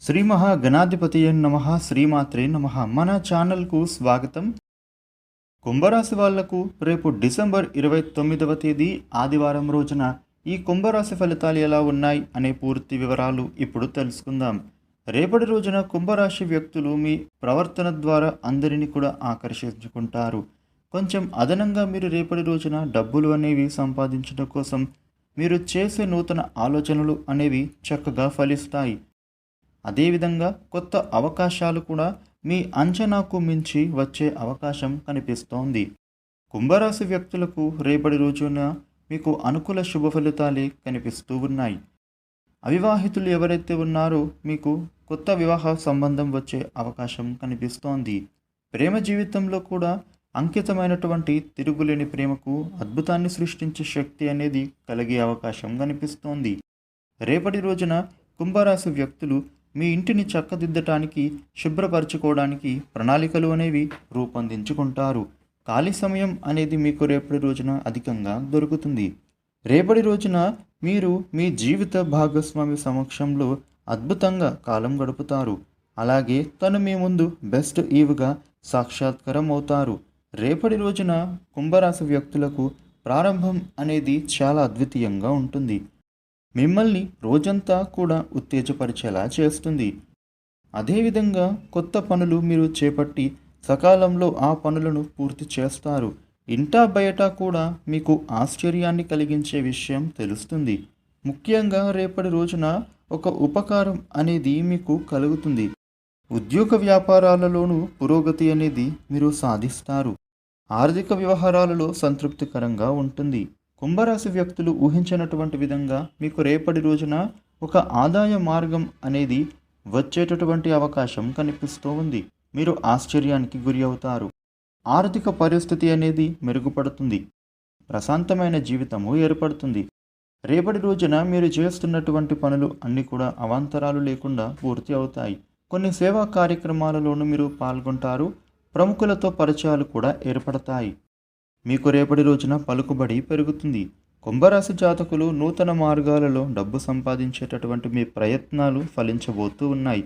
శ్రీ మహాగణాధిపతి నమ శ్రీమాత్రే నమ. మన ఛానల్కు స్వాగతం. కుంభరాశి వాళ్ళకు రేపు డిసెంబర్ ఇరవై తొమ్మిదవ తేదీ ఆదివారం రోజున ఈ కుంభరాశి ఫలితాలు ఎలా ఉన్నాయి అనే పూర్తి వివరాలు ఇప్పుడు తెలుసుకుందాం. రేపటి రోజున కుంభరాశి వ్యక్తులు మీ ప్రవర్తన ద్వారా అందరినీ కూడా ఆకర్షించుకుంటారు. కొంచెం అదనంగా మీరు రేపటి రోజున డబ్బులు అనేవి సంపాదించడం కోసం మీరు చేసే నూతన ఆలోచనలు అనేవి చక్కగా ఫలిస్తాయి. అదేవిధంగా కొత్త అవకాశాలు కూడా మీ అంచనాకు మించి వచ్చే అవకాశం కనిపిస్తోంది. కుంభరాశి వ్యక్తులకు రేపటి రోజున మీకు అనుకూల శుభ ఫలితాలే కనిపిస్తూ ఉన్నాయి. అవివాహితులు ఎవరైతే ఉన్నారో మీకు కొత్త వివాహ సంబంధం వచ్చే అవకాశం కనిపిస్తోంది. ప్రేమ జీవితంలో కూడా అంకితమైనటువంటి తిరుగులేని ప్రేమకు అద్భుతాన్ని సృష్టించే శక్తి అనేది కలిగే అవకాశం కనిపిస్తోంది. రేపటి రోజున కుంభరాశి వ్యక్తులు మీ ఇంటిని చక్కదిద్దటానికి శుభ్రపరచుకోవడానికి ప్రణాళికలు అనేవి రూపొందించుకుంటారు. ఖాళీ సమయం అనేది మీకు రేపటి రోజున అధికంగా దొరుకుతుంది. రేపటి రోజున మీరు మీ జీవిత భాగస్వామి సమక్షంలో అద్భుతంగా కాలం గడుపుతారు. అలాగే తను మీ ముందు బెస్ట్ ఈవ్గా సాక్షాత్కారం అవుతారు. రేపటి రోజున కుంభరాశి వ్యక్తులకు ప్రారంభం అనేది చాలా అద్వితీయంగా ఉంటుంది. మిమ్మల్ని రోజంతా కూడా ఉత్తేజపరిచేలా చేస్తుంది. అదేవిధంగా కొత్త పనులు మీరు చేపట్టి సకాలంలో ఆ పనులను పూర్తి చేస్తారు. ఇంటా బయట కూడా మీకు ఆశ్చర్యాన్ని కలిగించే విషయం తెలుస్తుంది. ముఖ్యంగా రేపటి రోజున ఒక ఉపకారం అనేది మీకు కలుగుతుంది. ఉద్యోగ వ్యాపారాలలోనూ పురోగతి అనేది మీరు సాధిస్తారు. ఆర్థిక వ్యవహారాలలో సంతృప్తికరంగా ఉంటుంది. కుంభరాశి వ్యక్తులు ఊహించినటువంటి విధంగా మీకు రేపటి రోజున ఒక ఆదాయ మార్గం అనేది వచ్చేటటువంటి అవకాశం కనిపిస్తూ ఉంది. మీరు ఆశ్చర్యానికి గురి అవుతారు. ఆర్థిక పరిస్థితి అనేది మెరుగుపడుతుంది. ప్రశాంతమైన జీవితము ఏర్పడుతుంది. రేపటి రోజున మీరు చేస్తున్నటువంటి పనులు అన్నీ కూడా అవాంతరాలు లేకుండా పూర్తి అవుతాయి. కొన్ని సేవా కార్యక్రమాలలోనూ మీరు పాల్గొంటారు. ప్రముఖులతో పరిచయాలు కూడా ఏర్పడతాయి. మీకు రేపటి రోజున పలుకుబడి పెరుగుతుంది. కుంభరాశి జాతకులు నూతన మార్గాలలో డబ్బు సంపాదించేటటువంటి మీ ప్రయత్నాలు ఫలించబోతూ ఉన్నాయి.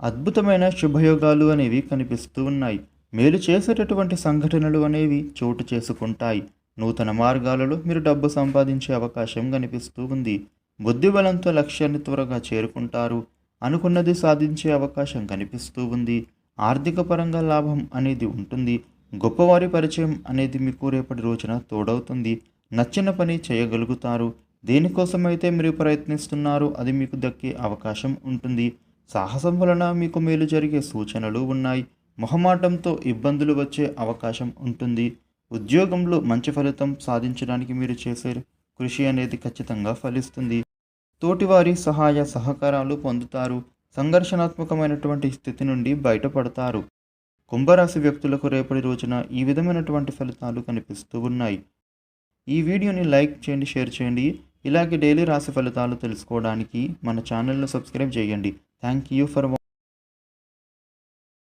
అద్భుతమైన శుభయోగాలు అనేవి కనిపిస్తూ ఉన్నాయి. మేలు చేసేటటువంటి సంఘటనలు అనేవి చోటు చేసుకుంటాయి. నూతన మార్గాలలో మీరు డబ్బు సంపాదించే అవకాశం కనిపిస్తూ ఉంది. బుద్ధిబలంతో లక్ష్యాన్ని త్వరగా చేరుకుంటారు. అనుకున్నది సాధించే అవకాశం కనిపిస్తూ ఉంది. ఆర్థిక పరంగా లాభం అనేది ఉంటుంది. గొప్పవారి పరిచయం అనేది మీకు రేపటి రోజున తోడవుతుంది. నచ్చిన పని చేయగలుగుతారు. దేనికోసమైతే మీరు ప్రయత్నిస్తున్నారో అది మీకు దక్కే అవకాశం ఉంటుంది. సాహసం వలన మీకు మేలు జరిగే సూచనలు ఉన్నాయి. మొహమాటంతో ఇబ్బందులు వచ్చే అవకాశం ఉంటుంది. ఉద్యోగంలో మంచి ఫలితం సాధించడానికి మీరు చేసే కృషి అనేది ఖచ్చితంగా ఫలిస్తుంది. తోటివారి సహాయ సహకారాలు పొందుతారు. సంఘర్షణాత్మకమైనటువంటి స్థితి నుండి బయటపడతారు. కుంభరాశి వ్యక్తులకు రేపటి రోజున ఈ విధమైనటువంటి ఫలితాలు కనిపిస్తూ ఉన్నాయి. ఈ వీడియోని లైక్ చేయండి షేర్ చేయండి. ఇలాగే డైలీ రాశి ఫలితాలు తెలుసుకోవడానికి మన ఛానల్ను సబ్స్క్రైబ్ చేయండి. Thank you for